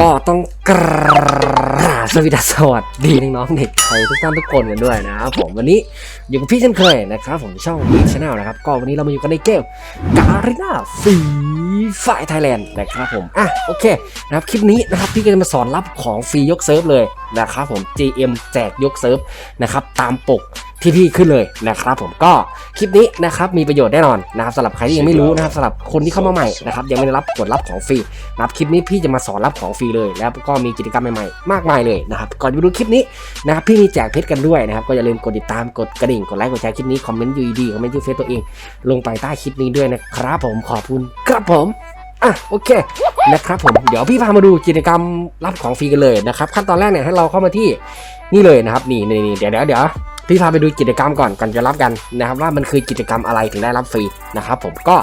ก็ต้องกราบสวัสดีสวัสดีน้องๆเด็กไทยทุกท่านทุกคนกันด้วยนะครับผมวันนี้อยู่กับพี่เช่นเคยนะครับผมช่องบิ๊กชาแนลนะครับก็วันนี้เรามาอยู่กันในเกมการีนาฟีฝ่ายไทยแลนด์นะครับผมอะโอเคนะครับคลิปนี้นะครับพี่ก็จะมาสอนรับของฟรียกเซิร์ฟเลย นะครับผม GM แจกยกเซิร์ฟนะครับตามปกที่พี่ขึ้นเลยนะครับผมก็คลิปนี้นะครับมีประโยชน์แน่นอนนะครับสำหรับใครที่ยังไม่รู้นะครับสำหรับคนที่เข้ามาใหม่นะครับยังไม่ได้รับกดรับของฟรีนะครับคลิปนี้พี่จะมาสอนรับของฟรีเลย แล้วก็มีกิจกรรมใหม่ๆมากมายเลยนะครับก่อนจะไปดูคลิปนี้นะครับพี่มีแจกเพชรกันด้วยนะครับก็อย่าลืมกดติดตามกดกระดิ่งกดไลค์กดแชร์คลิปนี้คอมเมนต์ยูดีคอมเมนต์ยูเฟซตัวเอง ลงไปใต้คลิปนี้ด้วยนะครับผมขอบคุณครับผมอะโอเค นะครับผมเดี๋ยวพี่พามาดูกิจกรรมรับของฟรีกันเลยนะครับขั้นตอนแรกเนี่ยให้เราเข้ามาที่นี่เลยนะครับนี่นี่เดี๋ยวเดี๋ยวเดี๋ยวพี่พาไปดูกิจกรรมก่อนก่อนจะรับกันนะครับ ว่ามันคือกิจกรรมอะไรถึงได้รับฟรีนะครับ ผมก็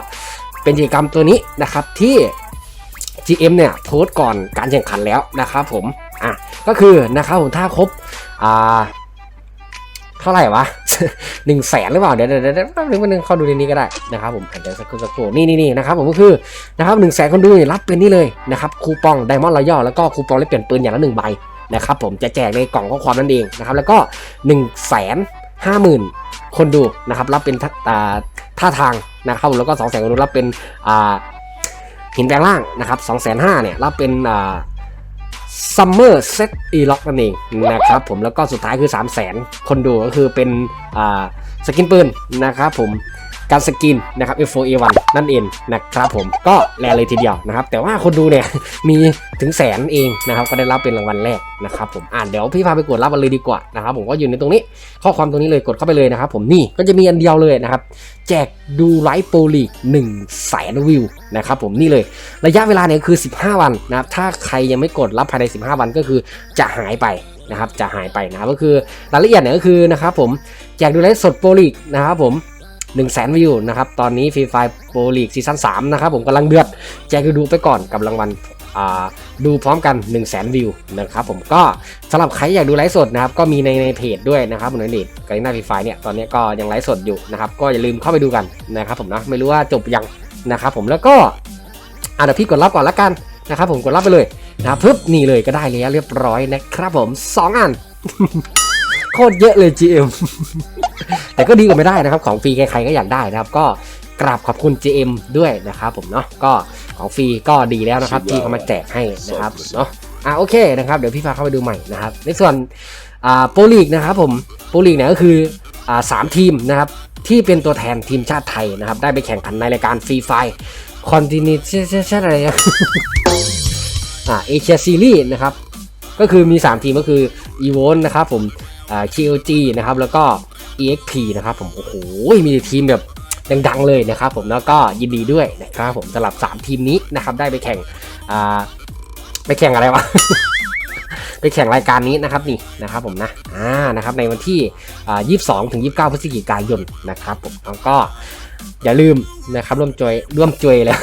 เป็นกิจกรรมตัวนี้นะครับที่ GM เนี่ยโพสต์ก่อนการแข่งขันแล้วนะครับผมอะก็คือนะครับผมถ้าครบอ่าเท่าไหร่วะ หนึ่งแสนหรือเปล่าเดี๋ยวเดี๋ยวเดี๋ยวแป๊บนึงแป๊บนึงเข้าดูในนี้ก็ได้นะครับผมอะเดี๋ยวสักครู่สักครู่นี่นี่นี่นะครับผมก็คือนะครับหนึ่งแสนคนดูเนี่ยรับเป็นนี่เลยนะครับคูปองไดมอนด์รอย่อแล้วก็คูปองได้เปลี่ยนปืนอย่างละหนึ่งใบนะครับผมจะแจกในกล่องข้อความนั่นเองนะครับแล้วก็หนึ่งแสนห้าหมื่นคนดูนะครับรับเป็นท่าท่าทางนะครับผมแล้วก็สองแสนคนดูรับเป็นอ่าหินแปลงร่างนะครับ2 5 0 0 0เนี่ยรับเป็นอ่า ซัมเมอร์เซตอีล็อกนั่นเองนะครับผมแล้วก็สุดท้ายคือ 3 0 0 0 0 0 คนดูก็คือเป็นอ่าสกินปืนนะครับผมการสกินนะครับ F4A1 นั่นเองนะครับผมก็แลเลยทีเดียวนะครับ แต่ว่าคนดูเนี่ยมีถึงแสนเองนะครับ ก็ได้รับเป็นรางวัลแรกนะครับผมอ่านเดี๋ยวพี่พาไปกดรับกันเลยดีกว่านะครับผมก็อยู่ในตรงนี้ ข้อความตรงนี้เลยกดเข้าไปเลยนะครับผมนี่ก็จะมีอันเดียวเลยนะครับ แจกดูไลฟ์โปรลีก1แสนวิวนะครับผมนี่เลยระยะเวลาเนี่ยคือ 15 วันนะครับถ้าใครยังไม่กดรับภายใน 15 วันก็คือจะหายไปนะครับจะหายไปนะก็คือรายละเอียดเนี่ยก็คือนะครับผมแจกดูไลฟ์สดโปรลีกนะครับผม1 0 0 0 0แสนวิวนะครับ ตอนนี้ฟรีไฟโปรลีกซีซั่น3นะครับผมกำลังเดือด แจกดูไปก่อนกับรางวัล ดูพร้อมกัน 1 0 0 0 0แสนวิวนะครับผมก็สำหรับใครอยากดูไลฟ์สดนะครับก็มีในในเพจด้วยนะครับในเน็ตกาลิน่าฟรีไฟเนี่ยตอนนี้ก็ยังไลฟ์สดอยู่นะครับก็อย่าลืมเข้าไปดูกันนะครับผมนะไม่รู้ว่าจบยังนะครับผมแล้วก็อะเดี๋ยวพี่กดรับก่อนละกันนะครับผมกดรับไปเลยนะปึ๊บนี่เลยก็ได้แล้วเรียบร้อยนะครับผมสองอันโคตรเยอะเลย GM แต่ก็ดีกว่าไม่ได้นะครับ ของฟรีใครๆก็อยากได้นะครับ ก็กราบขอบคุณ GM ด้วยนะครับผมเนาะก็ ของฟรีก็ดีแล้วนะครับที่เขามาแจกให้นะครับเนาะอะโอเคนะครับเดี๋ยวพี่พาเข้าไปดูใหม่นะครับ ในส่วนอ่าโปรลีกนะครับผมโปรลีกเนี่ยก็คืออ่าสามทีมนะครับที่เป็นตัวแทนทีมชาติไทยนะครับ ได้ไปแข่งขันในรายการฟรีไฟคอนติเนชั่นอะไรนะอ่าเอเชียซีรีส์นะครับ ก็คือมี 3 ทีมก็คือ e v o n นะครับผมอ่า KOG นะครับแล้วก็ EXP นะครับผมโอ้โหมีทีมแบบ ดังๆเลยนะครับผมแล้วก็ยินดีด้วยนะครับผมสำหรับ 3 ทีมนี้นะครับได้ไปแข่งอ่าไปแข่งอะไรวะไปแข่งรายการนี้นะครับนี่นะครับผมนะอ่านะครับในวันที่อ่า22ถึง29 พฤศจิกายนนะครับผมแล้วก็อย่าลืมนะครับร่วมจอยร่วมจอยแล้ว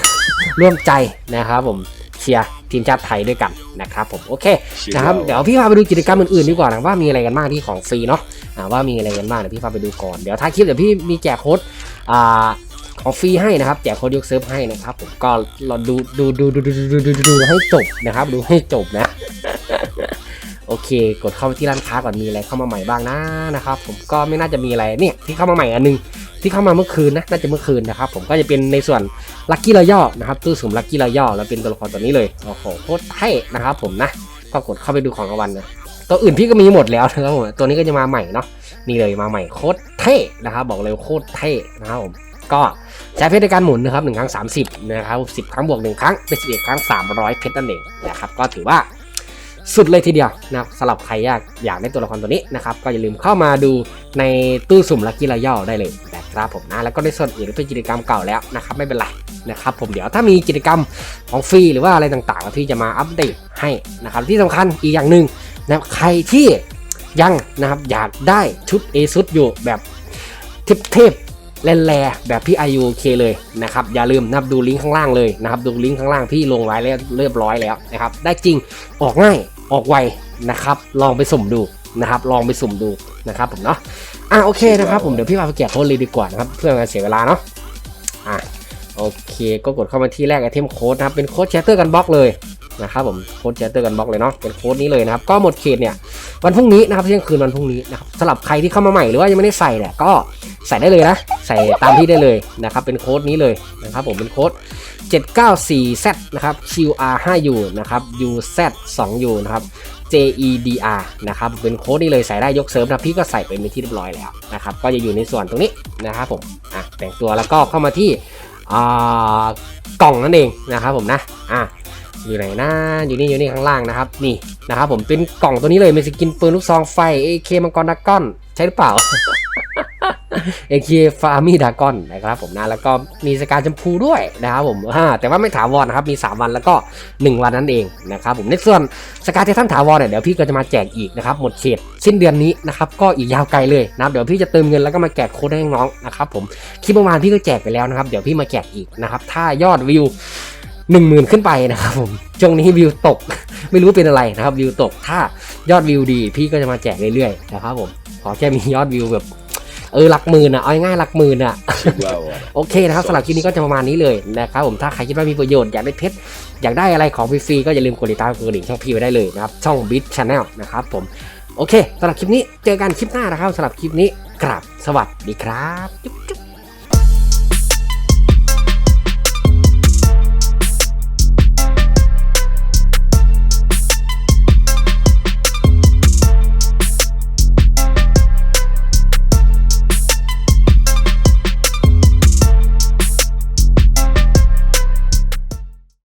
ร่วมใจนะครับผมเชียร์ทีมชาติไทยด้วยกันนะครับผมโอเคนะครับเดี๋ยวพี่พาไปดูกิจกรรมอื่นๆดีกว่านะว่ามีอะไรกันบ้างที่ของฟรีเนาะอ่าว่ามีอะไรกันบ้างเดี๋ยวพี่พาไปดูก่อนเดี๋ยวท้ายคลิปเดี๋ยวพี่มีแจกโค้ด อ่าของฟรีให้นะครับ แจกโค้ดยกเซิร์ฟให้นะครับผมก็เราดูดูดูดูดูดูดูดูดูให้จบนะครับ ดูให้จบนะ โอเค กดเข้าไปที่ร้านค้าก่อนมีอะไรเข้ามาใหม่บ้างนะนะครับ ผมก็ไม่น่าจะมีอะไรเนี่ยที่เข้ามาใหม่อันนึงที่เข้ามาเมื่อคืนนะน่าจะเมื่อคืนนะครับ ผมก็จะเป็นในส่วนลัคกี้รอย่อนะครับตู้สุ่มลัคกี้รอย่อแล้วเป็นตัวละครตัวนี้เลยโอ้โหโคตรเท่นะครับ ผมนะก็กดเข้าไปดูของรางวัลนะตัวอื่นพี่ก็มีหมดแล้วนะครับผมตัวนี้ก็จะมาใหม่เนาะ นี่เลยมาใหม่โคตรเท่นะครับบอกเลยโคตรเท่นะครับผมก็ใช้เพชรในการหมุนนะครับหนึ่งครั้ง 30นะครับสิบครั้งบวกหนึ่งครั้งเป็นสิบครั้ง 300 เพชรนั่นเองนะครับก็ถือว่าสุดเลยทีเดียวนะสำหรับใครอยากอยากได้ตัวละครตัวนี้นะครับก็อย่าลืมเข้ามาดูในตู้สุ่มลัคกี้รอย่อได้เลยนะครับผมนะแล้วก็ในส่วนอื่นเป็นกิจกรรมเก่าแล้วนะครับไม่เป็นไรนะครับผมเดี๋ยวถ้ามีกิจกรรมของฟรีหรือว่าอะไรต่างๆ พี่จะมาอัปเดตให้นะครับที่สำคัญอีกอย่างหนึ่งนะใครที่ ยังนะครับอยากได้ชุด A ซุดอยู่แบบเทพๆแร่ๆแบบพี่ไอยุเคเลยนะครับอย่าลืมนะครับดูลิงก์ข้างล่างเลยนะครับดูลิงก์ข้างล่างพี่ลงไว้แล้วเรียบร้อยแล้วนะครับได้จริงออกง่ายออกไวนะครับลองไปสุ่มดูนะครับลองไปสุ่มดูนะครับผมเนาะอะโอเคนะครับผมเดี๋ยวพี่พาไปแกะโค้ดเลยดีกว่านะครับเพื่อไมาเสียเวลาเนาะ โอเค ก็กดเข้ามาที่แรกไอเทมโค้ดนะครับเป็นโค้ดแชตเตอร์กันบล็อกเลยนะครับผมโค้ดเจเตอร์กันบล็อกเลยเนาะเป็นโค้ดนี้เลยนะครับก็หมดเขตเนี่ยวันพรุ่งนี้นะครับเที่ยงคืนวันพรุ่งนี้นะครับสำหรับใครที่เข้ามาใหม่หรือว่ายังไม่ได้ใส่เนี่ยก็ใส่ได้เลยนะใส่ตามที่ได้เลยนะครับเป็นโค้ดนี้เลยนะครับผมเป็นโค้ด 794Z นะครับ QR 5U นะครับ UZ 2U นะครับ JEDR นะครับเป็นโค้ดนี้เลยใส่ได้ยกเสริมนะพี่ก็ใส่เป็นที่เรียบร้อยแล้วนะครับก็จะอยู่ในส่วนตรงนี้นะครับผมอะแต่งตัวแล้วก็เข้ามาที่ กล่องนั่นเองนะครับผมนะอะอยู่ไหนนะอยู่นี่อยู่นี่ข้างล่างนะครับนี่นะครับผมเป็นกล่องตัวนี้เลยมีสกินปืนลูกซองไฟไอเคมังกรดักก้อนใช่หรือเปล่า AK ฟาร์มี่ดากอนนะครับผมนะแล้วก็มีสการชมพูด้วยนะครับผมอ่าแต่ว่าไม่ถาวรนะครับมี 3 วันแล้วก็ 1 วันนั่นเองนะครับผมในส่วนสการเททันถาวรเนี่ยเดี๋ยวพี่ก็จะมาแจกอีกนะครับหมดเขตสิ้นเดือนนี้นะครับก็อีกยาวไกลเลยนะครับเดี๋ยวพี่จะเติมเงินแล้วก็มาแจกโค้ดให้น้องนะครับผมคลิปเมื่อวานพี่ก็แจกไปแล้วนะครับเดี๋ยวพี่มาแจกอีกนะครับถ้ายอดวิว1 0,000ขึ้นไปนะครับผมช่วงนี้วิวตก ไม่รู้เป็นอะไรนะครับวิวตกถ้ายอดวิวดี พี่ก็จะมาแจกเรื่อยๆนะครับผมขอแค่มียอดวิวแบบ เออหลักหมื่นอะเอาง่ายๆหลักหมื่นอะ Chihuahua. โอเคนะครับสำหรับคลิปนี้ก็จะประมาณนี้เลยนะครับผมถ้าใครคิดว่ามีประโยชน์อยากได้เพชรอยากได้อะไรของฟรีๆก็อย่าลืมกดติดตามกดกระดิ่งช่องพี่ไว้ได้เลยนะครับช่อง Bit Channel นะครับผมโอเคสำหรับคลิปนี้เจอกันคลิปหน้านะครับสำหรับคลิปนี้กราบสวัสดีครับจุ๊บจุ๊บ